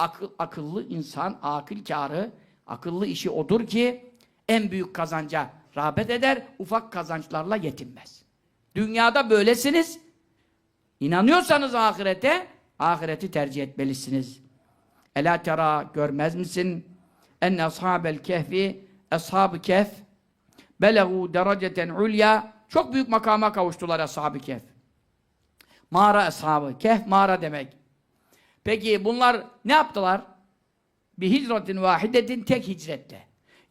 Akıl, akıllı insan, akıl kârı, akıllı işi odur ki en büyük kazanca rağbet eder, ufak kazançlarla yetinmez. Dünyada böylesiniz. İnanıyorsanız ahirete, ahireti tercih etmelisiniz. Ela tera görmez misin? En ashabel kehfi, ashab-ı kehf belegu dereceten ulya çok büyük makama kavuştular ashab-ı kehf. Mağara ashabı. Kehf mağara demek. Peki bunlar ne yaptılar? Bir hicretin vahidetin tek hicrette.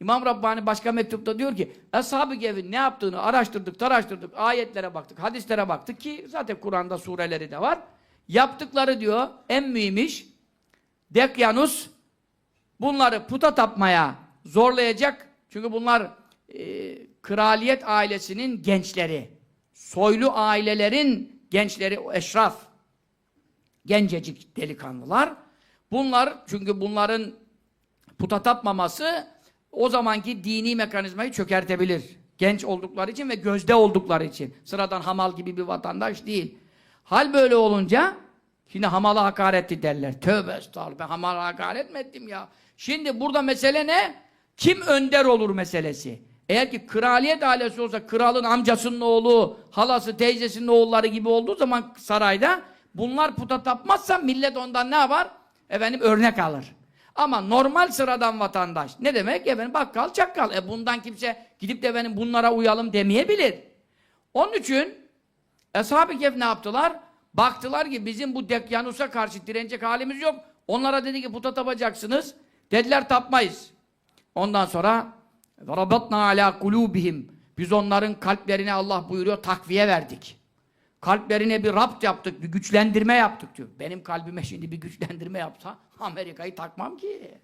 İmam Rabbani başka mektupta diyor ki Ashab-ı Kehf'in ne yaptığını araştırdık, taraştırdık, ayetlere baktık, hadislere baktık ki zaten Kur'an'da sureleri de var. Yaptıkları diyor en mühim iş Dekyanus bunları puta tapmaya zorlayacak. Çünkü bunlar e, kraliyet ailesinin gençleri. Soylu ailelerin gençleri, eşraf. Gencecik delikanlılar. Bunlar, çünkü bunların puta tapmaması o zamanki dini mekanizmayı çökertebilir. Genç oldukları için ve gözde oldukları için. Sıradan hamal gibi bir vatandaş değil. Hal böyle olunca şimdi hamala hakaretti derler. Tövbe estağfurullah ben hamala hakaret mi ettim ya? Şimdi burada mesele ne? Kim önder olur meselesi. Eğer ki kraliyet ailesi olsa kralın amcasının oğlu, halası, teyzesinin oğulları gibi olduğu zaman sarayda bunlar puta tapmazsa millet ondan ne yapar? Efendim örnek alır. Ama normal sıradan vatandaş ne demek? Efendim bakkal çakkal. E bundan kimse gidip de efendim bunlara uyalım demeyebilir. Onun için Ashab-ı Kehf ne yaptılar? Baktılar ki bizim bu Dekyanus'a karşı direnecek halimiz yok. Onlara dedi ki puta tapacaksınız. Dediler tapmayız. Ondan sonra وَرَبَطْنَا عَلَى قُلُوبِهِمْ Biz onların kalplerine Allah buyuruyor takviye verdik. Kalplerine bir rapt yaptık, bir güçlendirme yaptık diyor. Benim kalbime şimdi bir güçlendirme yapsa Amerika'yı takmam ki.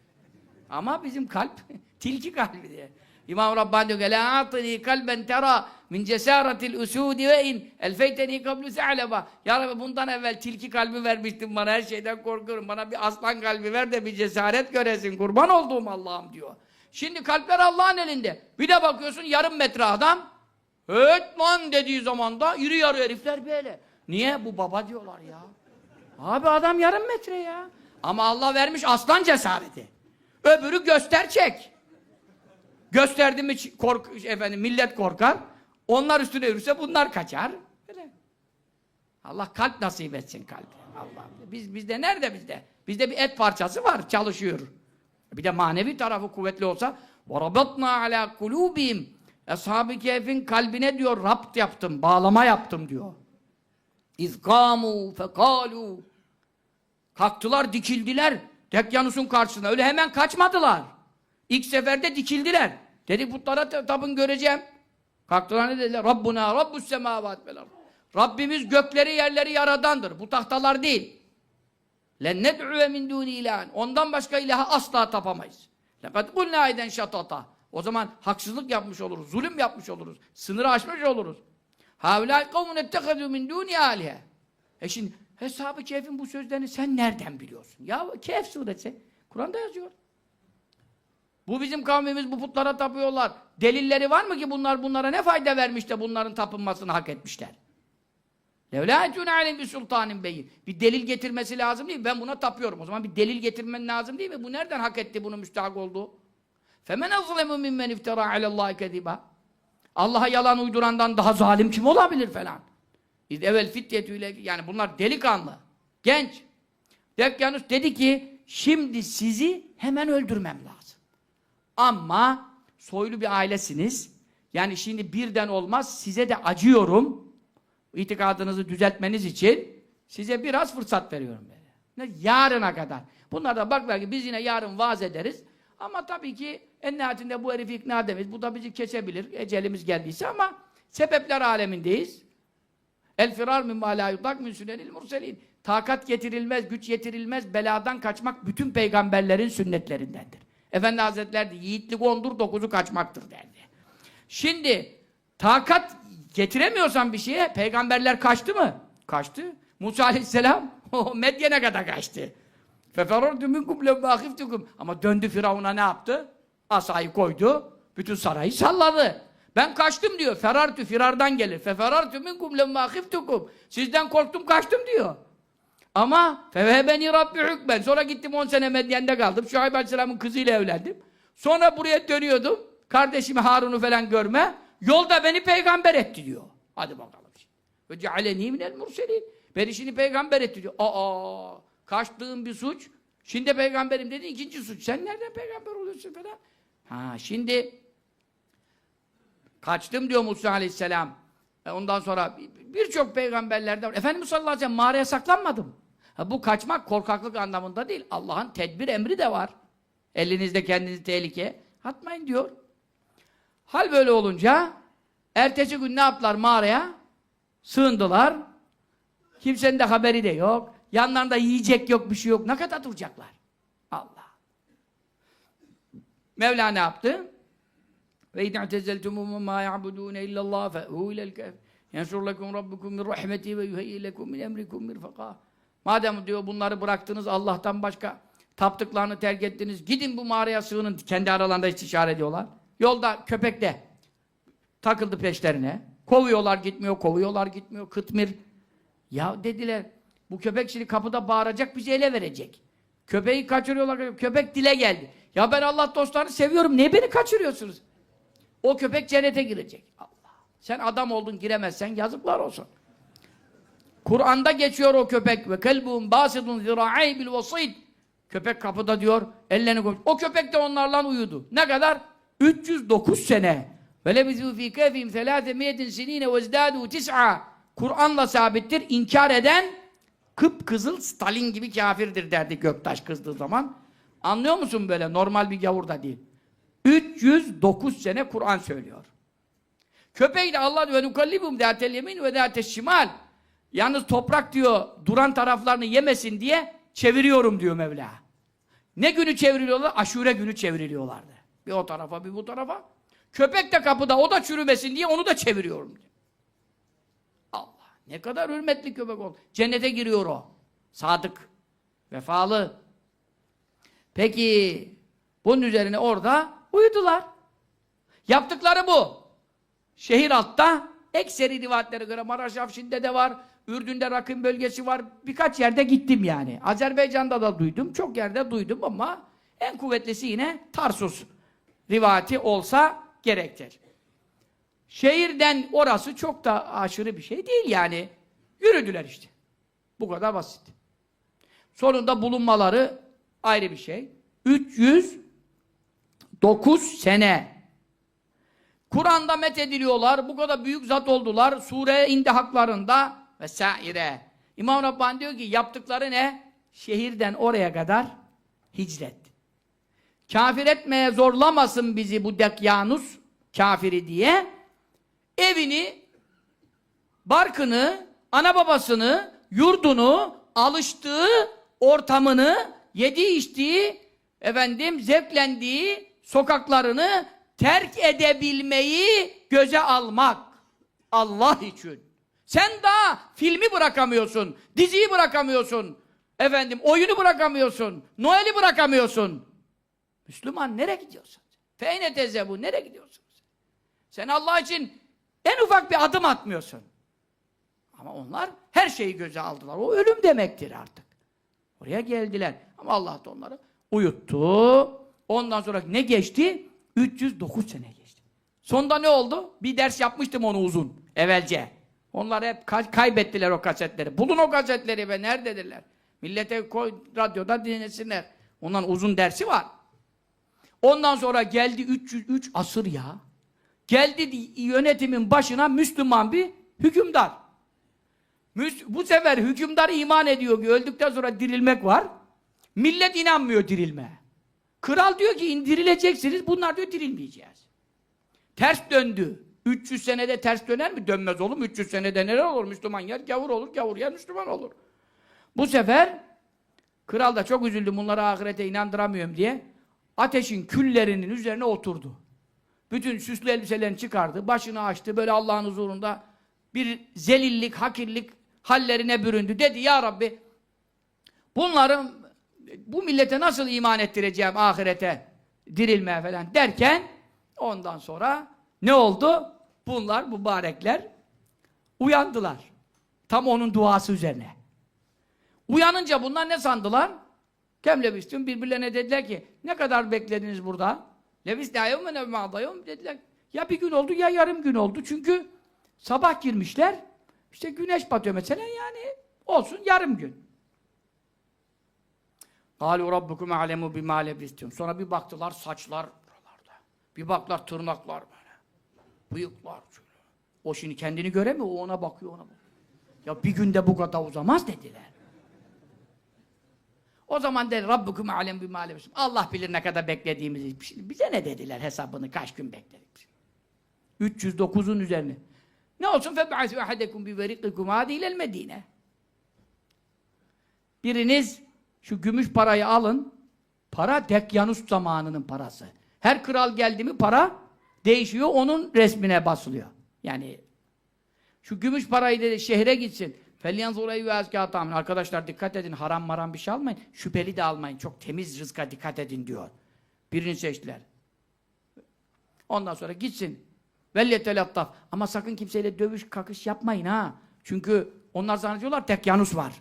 Ama bizim kalp tilki kalbi diye. İmam Rabbani diyor ki la atini kalben tera min cesaratil usudi ve in elfeyteni kablu se'leba. Ya Rabbi bundan evvel tilki kalbi vermiştin bana her şeyden korkuyorum. Bana bir aslan kalbi ver de bir cesaret göresin. Kurban olduğum Allah'ım diyor. Şimdi kalpler Allah'ın elinde. Bir de bakıyorsun yarım metre adam Evet lan dediği zaman da iri yarı herifler böyle. Niye? Bu baba diyorlar ya. Abi adam yarım metre ya. Ama Allah vermiş aslan cesareti. Öbürü gösterçek. Gösterdi mi ç- kork efendim millet korkar. Onlar üstüne yürürse bunlar kaçar. Böyle. Allah kalp nasip etsin kalbi. Allah. Biz bizde nerede bizde? Bizde bir et parçası var, çalışıyor. Bir de manevi tarafı kuvvetli olsa وَرَبَطْنَا عَلَى قُلُوبِهِمْ Ashab-ı Kehf'in kalbine diyor rapt yaptım, bağlama yaptım diyor. İzkamu fekalu Kalktılar, dikildiler. Dekyanus'un karşısına. Öyle hemen kaçmadılar. İlk seferde dikildiler. Dedi putlara ta- tapın göreceğim. Kalktılar ne dediler? Rabbuna Rabbus semavat vel. Rabbimiz gökleri yerleri yaradandır. Bu tahtalar değil. Len ned'uve min duni ilahen. Ondan başka ilaha asla tapamayız. Lekad kulna ayden şatata. O zaman haksızlık yapmış oluruz, zulüm yapmış oluruz, sınırı aşmış oluruz. Havlâ kavmun ettehedû min dûni âlihe. E şimdi Heshab-ı Kehf'in bu sözlerini sen nereden biliyorsun? Ya Kehf suresi. Kur'an'da yazıyor. Bu bizim kavmimiz bu putlara tapıyorlar. Delilleri var mı ki bunlar bunlara ne fayda vermiş de bunların tapınmasını hak etmişler? Levlâ etûne bir sultanin beyin. Bir delil getirmesi lazım değil mi? Ben buna tapıyorum. O zaman bir delil getirmen lazım değil mi? Bu nereden hak etti bunu müstahak oldu? Femen azlemu mimmen iftara alallahi kediba. Allah'a yalan uydurandan daha zalim kim olabilir falan. İz evvel fityetüyle yani bunlar delikanlı, genç. Dekyanus dedi ki şimdi sizi hemen öldürmem lazım. Ama soylu bir ailesiniz. Yani şimdi birden olmaz. Size de acıyorum. İtikadınızı düzeltmeniz için size biraz fırsat veriyorum. Ne? Yarına kadar. Bunlar da baklar ki biz yine yarın vaaz ederiz. Ama tabii ki en nihayetinde bu herifi ikna edemeyiz. Bu da bizi kesebilir. Ecelimiz geldiyse ama sebepler alemindeyiz. El firar min ma la yutak min sünenil murselin. Takat getirilmez, güç yetirilmez, beladan kaçmak bütün peygamberlerin sünnetlerindendir. Efendi Hazretleri de yiğitlik ondur, dokuzu kaçmaktır derdi. Şimdi takat getiremiyorsan bir şeye peygamberler kaçtı mı? Kaçtı. Musa Aleyhisselam Medyen'e kadar kaçtı. Feferortu minkum lemma khiftukum. Ama döndü Firavun'a ne yaptı? Asayı koydu, bütün sarayı salladı. Ben kaçtım diyor. Ferartü firardan gelir. Feferartü minkum lemma khiftukum. Sizden korktum kaçtım diyor. Ama fevhebeni Rabbi hükmen. Sonra gittim 10 sene Medyen'de kaldım. Şuayb Aleyhisselam'ın kızıyla evlendim. Sonra buraya dönüyordum. Kardeşimi Harun'u falan görme. Yolda beni peygamber etti diyor. Hadi bakalım. Ve cealeni minel murselin. Beni şimdi peygamber etti diyor. Aa, kaçtığım bir suç. Şimdi peygamberim dedi ikinci suç. Sen nereden peygamber oluyorsun falan. Ha şimdi kaçtım diyor Musa aleyhisselam. E ondan sonra birçok peygamberlerden Efendimiz sallallahu aleyhi ve sellem mağaraya saklanmadım. Ha, bu kaçmak korkaklık anlamında değil. Allah'ın tedbir emri de var. Elinizde kendinizi tehlikeye atmayın diyor. Hal böyle olunca ertesi gün ne yaptılar mağaraya? Sığındılar. Kimsenin de haberi de yok. Yanlarında yiyecek yok, bir şey yok. Ne kadar duracaklar? Allah. Mevla ne yaptı? Ve idâ tezeltumû mâ ya'budûne illallâh fe'hû ilel kehf. Yensur lekum rabbukum min rahmeti ve yuheyyi lekum min emrikum mirfakâ. Madem diyor bunları bıraktınız Allah'tan başka taptıklarını terk ettiniz. Gidin bu mağaraya sığının. Kendi aralarında istişare ediyorlar. Yolda köpek de takıldı peşlerine. Kovuyorlar gitmiyor, kovuyorlar gitmiyor. Kıtmir. Ya dediler bu köpek şimdi kapıda bağıracak bizi ele verecek. Köpeği kaçırıyorlar. Köpek dile geldi. Ya ben Allah dostlarını seviyorum. Niye beni kaçırıyorsunuz? O köpek cennete girecek. Allah. Sen adam oldun giremezsen yazıklar olsun. Kur'an'da geçiyor o köpek ve kelbuhum basidun zira'i bil vasid. Köpek kapıda diyor, ellerini koymuş. O köpek de onlarla uyudu. Ne kadar? 309 sene. Ve lebizu fi selâse miyetin sinîne ve izdâdû tis'a. Kur'an'la sabittir. İnkar eden kıpkızıl Stalin gibi kafirdir derdi Göktaş kızdığı zaman. Anlıyor musun böyle? Normal bir gavur da değil. 309 sene Kur'an söylüyor. Köpeği de Allah diyor nukallibum dâtel yemin ve dâtel şimal. Yalnız toprak diyor duran taraflarını yemesin diye çeviriyorum diyor Mevla. Ne günü çevriliyorlar? Aşure günü çevriliyorlardı. Bir o tarafa bir bu tarafa. Köpek de kapıda o da çürümesin diye onu da çeviriyorum diyor. Ne kadar hürmetli köpek oldu. Cennete giriyor o. Sadık. Vefalı. Peki bunun üzerine orada uyudular. Yaptıkları bu. Şehir altta ekseri rivayetlere göre Maraş Afşin'de de var. Ürdün'de Rakım bölgesi var. Birkaç yerde gittim yani. Azerbaycan'da da duydum. Çok yerde duydum ama en kuvvetlisi yine Tarsus rivayeti olsa gerektir. Şehirden orası çok da aşırı bir şey değil yani. Yürüdüler işte. Bu kadar basit. Sonunda bulunmaları ayrı bir şey. 309 sene. Kur'an'da met ediliyorlar. Bu kadar büyük zat oldular. Sure indi haklarında vesaire. İmam Rabbani diyor ki yaptıkları ne? Şehirden oraya kadar hicret. Kafir etmeye zorlamasın bizi bu Dekyanus kafiri diye evini, barkını, ana babasını, yurdunu, alıştığı ortamını, yediği içtiği, efendim zevklendiği sokaklarını terk edebilmeyi göze almak. Allah için. Sen daha filmi bırakamıyorsun, diziyi bırakamıyorsun, efendim oyunu bırakamıyorsun, Noel'i bırakamıyorsun. Müslüman nereye gidiyorsun? Feyne teze bu, nereye gidiyorsun? Sen Allah için en ufak bir adım atmıyorsun. Ama onlar her şeyi göze aldılar. O ölüm demektir artık. Oraya geldiler. Ama Allah da onları uyuttu. Ondan sonra ne geçti? 309 sene geçti. Sonunda ne oldu? Bir ders yapmıştım onu uzun, evvelce. Onlar hep ka- kaybettiler o kasetleri. Bulun o kasetleri ve nerededirler? Millete koy, radyoda dinlesinler. Ondan uzun dersi var. Ondan sonra geldi 303 asır ya. Geldi yönetimin başına Müslüman bir hükümdar. Bu sefer hükümdar iman ediyor ki öldükten sonra dirilmek var. Millet inanmıyor dirilme. Kral diyor ki indirileceksiniz. Bunlar diyor dirilmeyeceğiz. Ters döndü. 300 senede ters döner mi? Dönmez oğlum. 300 senede neler olur? Müslüman yer gavur olur. Gavur yer Müslüman olur. Bu sefer kral da çok üzüldü bunları ahirete inandıramıyorum diye ateşin küllerinin üzerine oturdu. Bütün süslü elbiselerini çıkardı. Başını açtı. Böyle Allah'ın huzurunda bir zelillik, hakirlik hallerine büründü. Dedi ya Rabbi bunların bu millete nasıl iman ettireceğim ahirete dirilmeye falan derken ondan sonra ne oldu? Bunlar mübarekler uyandılar. Tam onun duası üzerine. Uyanınca bunlar ne sandılar? Kem lebistüm birbirlerine dediler ki ne kadar beklediniz burada? Lebis yevme ne ma'dayum dediler. Ya bir gün oldu ya yarım gün oldu. Çünkü sabah girmişler. İşte güneş batıyor mesela yani olsun yarım gün. قَالُوا رَبُّكُمْ عَلَمُوا بِمَا لَبِسْتُمْ Sonra bir baktılar saçlar buralarda. Bir baktılar tırnaklar böyle. Bıyıklar şöyle. O şimdi kendini göremiyor, o ona bakıyor, ona bakıyor. Ya bir günde bu kadar uzamaz dediler. O zaman der Rabbukum alem bima lebisum. Allah bilir ne kadar beklediğimizi. Şimdi bize ne dediler hesabını kaç gün bekledik. 309'un üzerine. Ne olsun feb'asü ahadekum bi verikikum hadi ilel medine. Biriniz şu gümüş parayı alın. Para Dekyanus zamanının parası. Her kral geldi mi para değişiyor, onun resmine basılıyor. Yani şu gümüş parayı dedi şehre gitsin. Felyanz orayı yüazke hatamın. Arkadaşlar dikkat edin haram maram bir şey almayın. Şüpheli de almayın. Çok temiz rızka dikkat edin diyor. Birini seçtiler. Ondan sonra gitsin. Velletelattaf. Ama sakın kimseyle dövüş kakış yapmayın ha. Çünkü onlar zannediyorlar tekyanus var.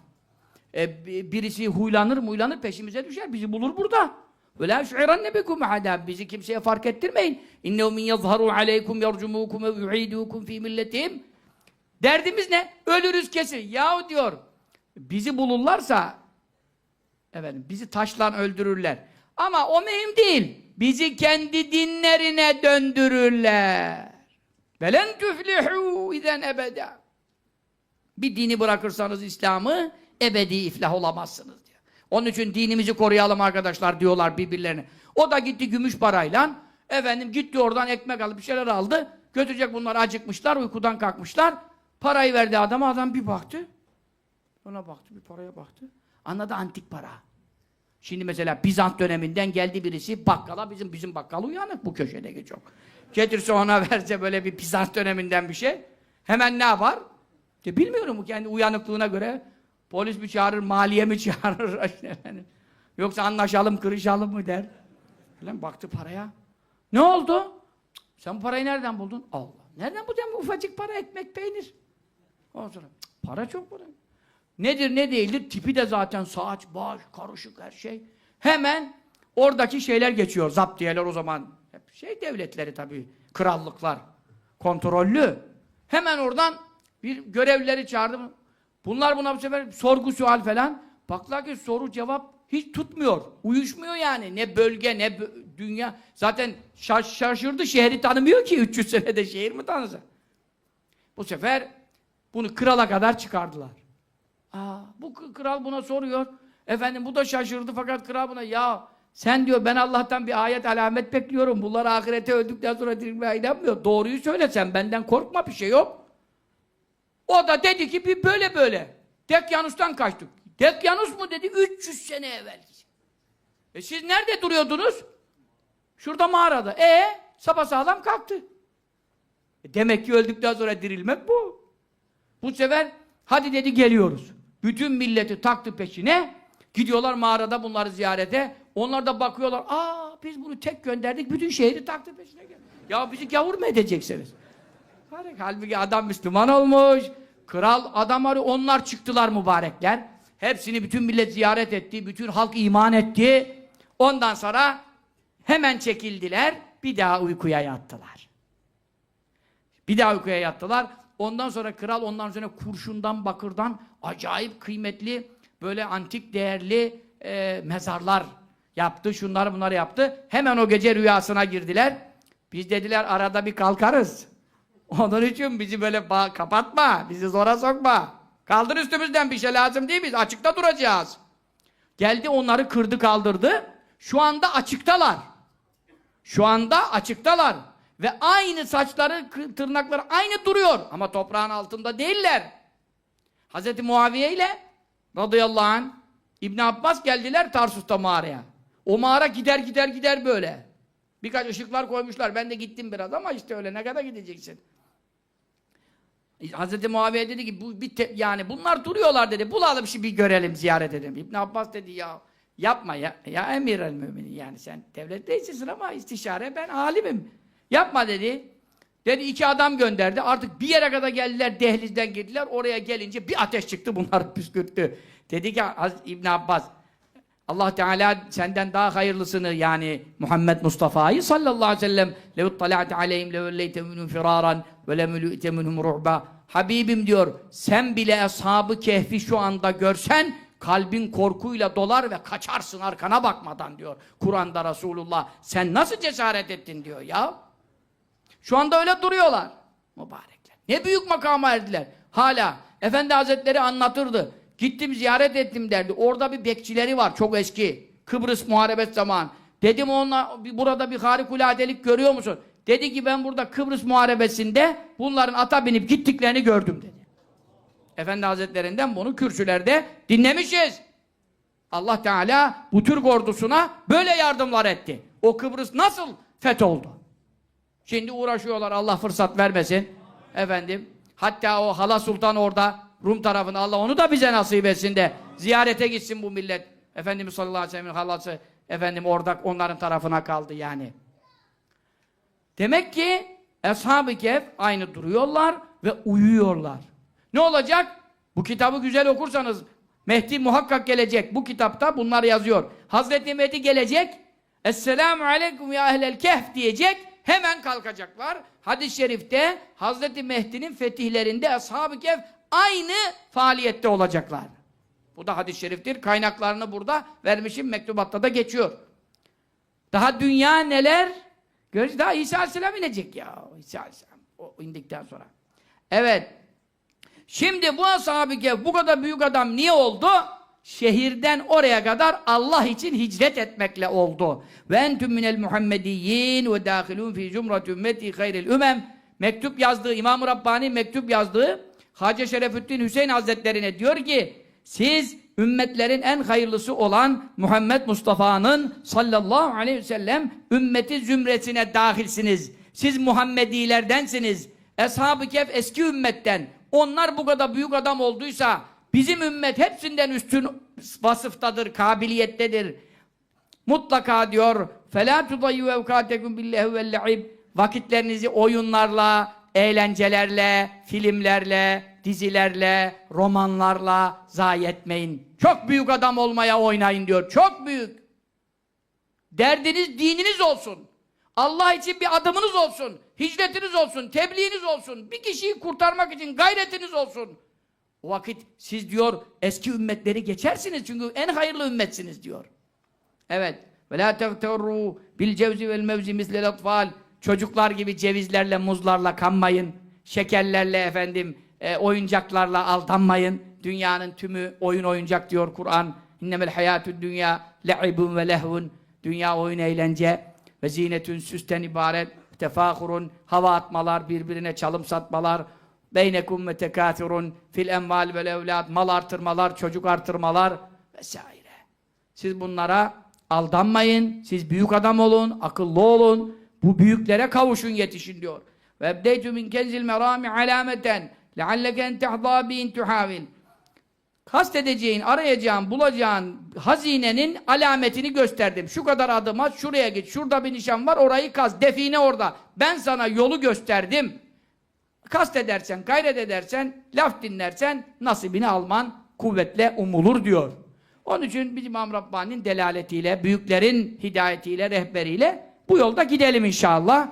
E, birisi huylanır muylanır peşimize düşer bizi bulur burada. Öyle şuiran ne bekum hada bizi kimseye fark ettirmeyin. İnnehu min yazharu aleykum yercumukum ve yu'idukum fi milletim. Derdimiz ne? Ölürüz kesin. Yahu diyor, bizi bulurlarsa efendim, bizi taşlan öldürürler. Ama o mühim değil. Bizi kendi dinlerine döndürürler. Velen tüflihû iden ebeda. Bir dini bırakırsanız İslam'ı ebedi iflah olamazsınız diyor. Onun için dinimizi koruyalım arkadaşlar diyorlar birbirlerine. O da gitti gümüş parayla efendim gitti oradan ekmek alıp bir şeyler aldı. Götürecek bunlar acıkmışlar, uykudan kalkmışlar. Parayı verdi adama, adam bir baktı. Ona baktı, bir paraya baktı. Anladı antik para. Şimdi mesela Bizans döneminden geldi birisi bakkala, bizim bizim bakkal uyanık bu köşedeki çok. Getirse ona verse böyle bir Bizans döneminden bir şey. Hemen ne yapar? İşte bilmiyorum kendi uyanıklığına göre polis mi çağırır, maliye mi çağırır. Yoksa anlaşalım, kırışalım mı der. Falan baktı paraya. Ne oldu? Sen bu parayı nereden buldun? Allah. Nereden buldun bu ufacık para, ekmek, peynir? Ondan sonra para çok para. Nedir ne değildir? Tipi de zaten saç, baş, karışık her şey. Hemen oradaki şeyler geçiyor. Zaptiyeler o zaman. Hep şey devletleri tabii. Krallıklar. Kontrollü. Hemen oradan bir görevlileri çağırdım. Bunlar buna bu sefer sorgu sual falan. Baklar ki soru cevap hiç tutmuyor. Uyuşmuyor yani. Ne bölge ne bö- dünya. Zaten şaş şaşırdı şehri tanımıyor ki 300 senede şehir mi tanısa. Bu sefer bunu krala kadar çıkardılar. Aa, bu kral buna soruyor. Efendim bu da şaşırdı fakat kral buna ya sen diyor ben Allah'tan bir ayet alamet bekliyorum. Bunlar ahirete öldükten sonra dirilmeye inanmıyor. Doğruyu söyle sen benden korkma bir şey yok. O da dedi ki bir böyle böyle. Dekyanus'tan kaçtık. Dekyanus mu dedi 300 sene evvel. E siz nerede duruyordunuz? Şurada mağarada. E sapasağlam kalktı. E demek ki öldükten sonra dirilmek bu. Bu sefer hadi dedi geliyoruz. Bütün milleti taktı peşine. Gidiyorlar mağarada bunları ziyarete. Onlar da bakıyorlar. Aa biz bunu tek gönderdik. Bütün şehri taktı peşine. gel. Ya bizi gavur mu edeceksiniz? Halbuki adam Müslüman olmuş. Kral adam arıyor. Onlar çıktılar mübarekler. Hepsini bütün millet ziyaret etti. Bütün halk iman etti. Ondan sonra hemen çekildiler. Bir daha uykuya yattılar. Bir daha uykuya yattılar. Ondan sonra kral ondan sonra kurşundan, bakırdan acayip kıymetli, böyle antik değerli e, mezarlar yaptı. Şunları bunları yaptı. Hemen o gece rüyasına girdiler. Biz dediler arada bir kalkarız. Onun için bizi böyle kapatma, bizi zora sokma. Kaldır üstümüzden bir şey lazım değil biz açıkta duracağız. Geldi onları kırdı kaldırdı. Şu anda açıktalar. Şu anda açıktalar. Ve aynı saçları, tırnakları aynı duruyor. Ama toprağın altında değiller. Hz. Muaviye ile radıyallahu anh İbn Abbas geldiler Tarsus'ta mağaraya. O mağara gider gider gider böyle. Birkaç ışıklar koymuşlar. Ben de gittim biraz ama işte öyle ne kadar gideceksin? Hz. Muaviye dedi ki bu bir te- yani bunlar duruyorlar dedi. Bulalım şimdi bir görelim, ziyaret edelim. İbn Abbas dedi ya yapma ya ya emir el müminin yani sen devlet reisisin ama istişare ben alimim. Yapma dedi. Dedi iki adam gönderdi. Artık bir yere kadar geldiler dehlizden girdiler. Oraya gelince bir ateş çıktı bunlar püskürttü. Dedi ki İbn Abbas Allah Teala senden daha hayırlısını yani Muhammed Mustafa'yı sallallahu aleyhi ve sellem lev tala'te aleyhim levelleyte minhum firaran ve lemülü'te minhum ruhba Habibim diyor sen bile ashabı kehfi şu anda görsen kalbin korkuyla dolar ve kaçarsın arkana bakmadan diyor. Kur'an'da Resulullah sen nasıl cesaret ettin diyor ya. Şu anda öyle duruyorlar. Mübarekler. Ne büyük makama erdiler. Hala Efendi Hazretleri anlatırdı. Gittim ziyaret ettim derdi. Orada bir bekçileri var çok eski. Kıbrıs muharebet zaman. Dedim ona burada bir harikuladelik görüyor musun? Dedi ki ben burada Kıbrıs muharebesinde bunların ata binip gittiklerini gördüm dedi. Efendi Hazretlerinden bunu kürsülerde dinlemişiz. Allah Teala bu Türk ordusuna böyle yardımlar etti. O Kıbrıs nasıl fetholdu? Şimdi uğraşıyorlar Allah fırsat vermesin. Efendim. Hatta o Hala Sultan orada Rum tarafına Allah onu da bize nasip etsin de ziyarete gitsin bu millet. Efendimiz sallallahu aleyhi ve sellem'in halası efendim orada onların tarafına kaldı yani. Demek ki Ashab-ı Kehf aynı duruyorlar ve uyuyorlar. Ne olacak? Bu kitabı güzel okursanız Mehdi muhakkak gelecek. Bu kitapta bunlar yazıyor. Hazreti Mehdi gelecek. Esselamu aleyküm ya ehlel kehf diyecek. Hemen kalkacaklar. Hadis-i şerifte Hazreti Mehdi'nin fetihlerinde Ashab-ı Kehf aynı faaliyette olacaklar. Bu da hadis-i şeriftir. Kaynaklarını burada vermişim. Mektubatta da geçiyor. Daha dünya neler? Görüş daha İsa Aleyhisselam inecek ya. İsa Aleyhisselam o indikten sonra. Evet. Şimdi bu ashab-ı bu kadar büyük adam niye oldu? Şehirden oraya kadar Allah için hicret etmekle oldu. Ve entüm minel Muhammediyyin ve dâhilûn fî cumrat ümmeti hayril ümem. Mektup yazdığı, İmam-ı Rabbani mektup yazdığı Hacı Şerefüddin Hüseyin Hazretlerine diyor ki siz ümmetlerin en hayırlısı olan Muhammed Mustafa'nın sallallahu aleyhi ve sellem ümmeti zümresine dahilsiniz. Siz Muhammedilerdensiniz. Eshab-ı Kehf eski ümmetten. Onlar bu kadar büyük adam olduysa bizim ümmet hepsinden üstün vasıftadır, kabiliyettedir. Mutlaka diyor فَلَا تُضَيُّ اَوْكَاتَكُمْ بِاللّٰهِ وَاللَّعِبِ Vakitlerinizi oyunlarla, eğlencelerle, filmlerle, dizilerle, romanlarla zayi etmeyin. Çok büyük adam olmaya oynayın diyor. Çok büyük. Derdiniz dininiz olsun. Allah için bir adımınız olsun. Hicretiniz olsun, tebliğiniz olsun. Bir kişiyi kurtarmak için gayretiniz olsun. Vakit siz diyor eski ümmetleri geçersiniz çünkü en hayırlı ümmetsiniz diyor. Evet. Ve la teğterru bil cevzi vel mevzi mislel atfal. Çocuklar gibi cevizlerle, muzlarla kanmayın. Şekerlerle efendim, e, oyuncaklarla aldanmayın. Dünyanın tümü oyun oyuncak diyor Kur'an. İnnemel hayatü dünya le'ibun ve lehvun. Dünya oyun eğlence ve zinetün süsten ibaret. Tefahurun hava atmalar, birbirine çalım satmalar. Beynekum ve tekâthurun fil enval vel evlad. Mal artırmalar, çocuk artırmalar vesaire. Siz bunlara aldanmayın. Siz büyük adam olun, akıllı olun. Bu büyüklere kavuşun, yetişin diyor. Ve ebdeytü min kenzil merami alameten lealleke en tehzâ bin tuhâvil. Kastedeceğin, arayacağın, bulacağın hazinenin alametini gösterdim. Şu kadar adım at, şuraya git. Şurada bir nişan var, orayı kaz. Define orada. Ben sana yolu gösterdim. Kast edersen, gayret edersen, laf dinlersen nasibini alman kuvvetle umulur diyor. Onun için biz İmam Rabbani'nin delaletiyle, büyüklerin hidayetiyle, rehberiyle bu yolda gidelim inşallah.